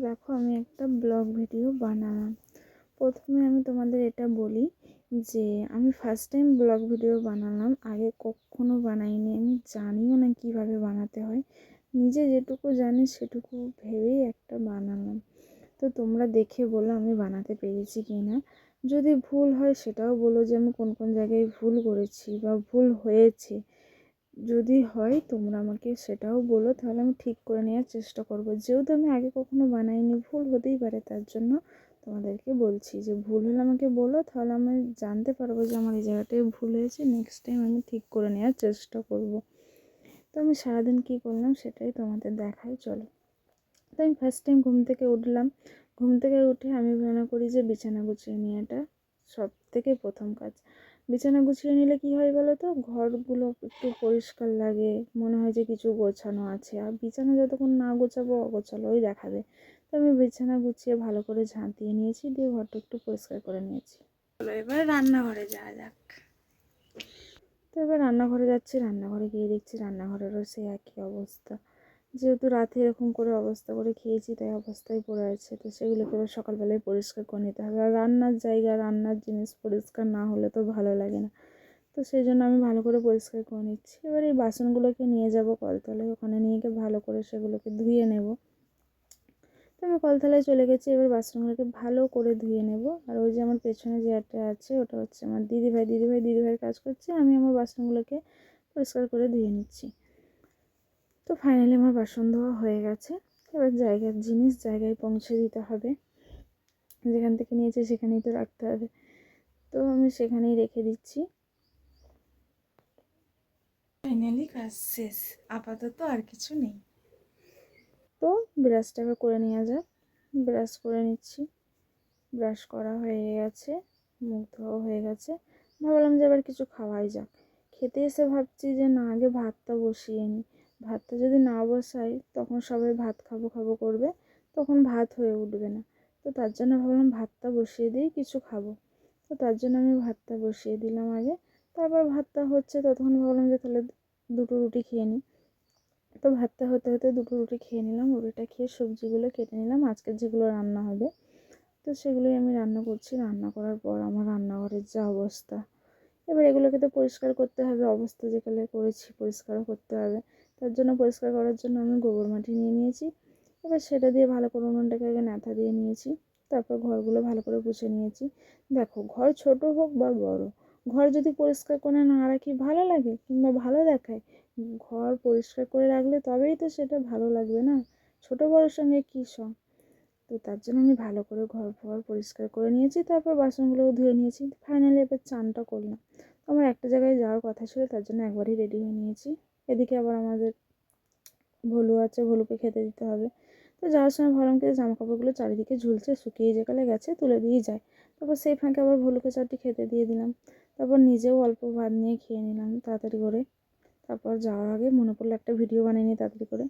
দেখো, আমি একটা ব্লগ ভিডিও বানালাম। প্রথমে আমি তোমাদের এটা বলি যে, আমি ফার্স্ট টাইম ব্লগ ভিডিও বানালাম, আগে কখনো বানাইনি। আমি জানিও না কীভাবে বানাতে হয়। নিজে যেটুকু জানি সেটুকু ভেবেই একটা বানালাম। তো তোমরা দেখে বলো আমি বানাতে পেরেছি কি না যদি ভুল হয় সেটাও বলো যে, আমি কোন কোন জায়গায় ভুল করেছি বা ভুল হয়েছে। যদি হয় তোমরা আমাকে সেটাও বলো, তাহলে আমি ঠিক করে নেওয়ার চেষ্টা করব। যেহেতু আমি আগে কখনো বানাইনি, ভুল হতেই পারে, তার জন্য তোমাদেরকে বলছি যে ভুল হলে আমাকে বলো, তাহলে আমি জানতে পারব যে আমার এই জায়গাটায় ভুল হয়েছে নেক্সট টাইম আমি ঠিক করে নেওয়ার চেষ্টা করব। তো আমি সারাদিন কী করলাম সেটাই তোমাদের দেখাই, চলো। তো আমি ফার্স্ট টাইম ঘুম থেকে উঠলাম। ঘুম থেকে উঠে আমি মনে করি যে বিছানা গুছিয়ে নেওয়াটা সব থেকে প্রথম কাজ। বিছানা গুছিয়ে নিলে কি হয় বলো তো? ঘরগুলো একটু পরিষ্কার লাগে মনে হয় যে কিছু গোছানো আছে। আর বিছানা যতক্ষণ না গোছাবো অগোছালোই দেখাবে। তো আমি বিছানা গুছিয়ে ভালো করে ঝাঁট দিয়ে নিয়েছি দিয়ে ঘরটা একটু পরিষ্কার করে নিয়েছি। চলো এবার রান্নাঘরে যাওয়া যাক। তো এবার রান্নাঘরে যাচ্ছি রান্নাঘরে গিয়ে দেখছি রান্নাঘরেরও সেই একই অবস্থা। যেহেতু রাতে এরকম করে অবস্থা করে খেয়েছি, তাই অবস্থায় পড়ে আছে। তো সেগুলোকে এবার সকালবেলায় পরিষ্কার করে নিতে হবে। আর রান্নার জায়গা, রান্নার জিনিস পরিষ্কার না হলে তো ভালো লাগে না। তো সেই জন্য আমি ভালো করে পরিষ্কার করে নিচ্ছি। এবার এই বাসনগুলোকে নিয়ে যাব কলতলায়। ওখানে নিয়ে গিয়ে ভালো করে সেগুলোকে ধুয়ে নেব। তো আমি কলতলায় চলে গেছি। এবার বাসনগুলোকে ভালো করে ধুয়ে নেব। আর ওই যে আমার পেছনে যে একটা আছে, ওটা হচ্ছে আমার দিদিভাই। দিদিভাই, দিদিভাইয়ের কাজ করছে। আমি আমার বাসনগুলোকে পরিষ্কার করে ধুয়ে নিচ্ছি। তো ফাইনালি আমার বাসন ধোয়া হয়ে গেছে। এবার জায়গার জিনিস জায়গায় পৌঁছে দিতে হবে। যেখান থেকে নিয়েছি সেখানেই তো রাখতে হবে। তো আমি সেখানেই রেখে দিচ্ছি। ফাইনালি কাজ শেষ। আপাতত আর কিছু নেই। তো ব্রাশটা এবার করে নেওয়া যাক। ব্রাশ করে নিচ্ছি। ব্রাশ করা হয়ে গেছে। মুখ ধোয়া হয়ে গেছে। ভাবলাম যে এবার কিছু খাওয়াই যাক। খেতে এসে ভাবছি যে না আগে ভাতটা বসিয়ে নিই। ভাতটা যদি না বসাই, তখন সবাই ভাত খাব খাব করবে, তখন ভাত হয়ে উঠবে না। তো তার জন্য ভাবলাম ভাতটা বসিয়ে দিই, কিছু খাব। তো তার জন্য আমি ভাতটা বসিয়ে দিলাম আগে। তারপর ভাতটা হচ্ছে, ততক্ষণ ভাবলাম যে তাহলে দুটো রুটি খেয়ে নিই। তো ভাতটা হতে হতে দুটো রুটি খেয়ে নিলাম, রুটিটা খেয়ে সবজিগুলো কেটে নিলাম। আজকে যেগুলো রান্না হবে, তো সেগুলোই আমি রান্না করছি। রান্না করার পর আমার রান্নাঘরের যা অবস্থা। এবার এগুলোকে তো পরিষ্কার করতে হবে, অবস্থা যেখানে করেছি পরিষ্কারও করতে হবে। তার জন্য পরিষ্কার করার জন্য আমি গোবর মাটি নিয়ে নিয়েছি। এবার সেটা দিয়ে ভালো করে উনুনটাকে আগে ন্যাথা দিয়ে নিয়েছি। তারপর ঘরগুলো ভালো করে পুছে নিয়েছি। দেখো, ঘর ছোট হোক বা বড়, ঘর যদি পরিষ্কার করে না রাখি ভালো লাগে কিংবা ভালো দেখায়? ঘর পরিষ্কার করে রাখলে তবেই তো সেটা ভালো লাগবে না? ছোট বড়োর সঙ্গে কী সব তো তার জন্য আমি ভালো করে ঘর ফর পরিষ্কার করে নিয়েছি, তারপর বাসনগুলোও ধুয়ে নিয়েছি। ফাইনালি এবার চানটা করলাম। আমার একটা জায়গায় যাওয়ার কথা ছিল, তার জন্য একবারই রেডি হয়ে নিয়েছি। এদিকে আবার আমাদের ভলু আছে, ভলুকে খেতে দিতে হবে। তো যাওয়ার সময় ভাবলাম কি জামা কাপড়গুলো চারিদিকে ঝুলছে, শুকিয়ে যেকালে গেছে, তুলে দিয়ে যায়। তারপর সেই ফাঁকে আবার ভলুকে চারটি খেতে দিয়ে দিলাম। তারপর নিজেও অল্প ভাত নিয়ে খেয়ে নিলাম তাড়াতাড়ি করে। তারপর যাওয়ার আগে মনে পড়ল একটা ভিডিও বানিয়ে নিই তাড়াতাড়ি করে।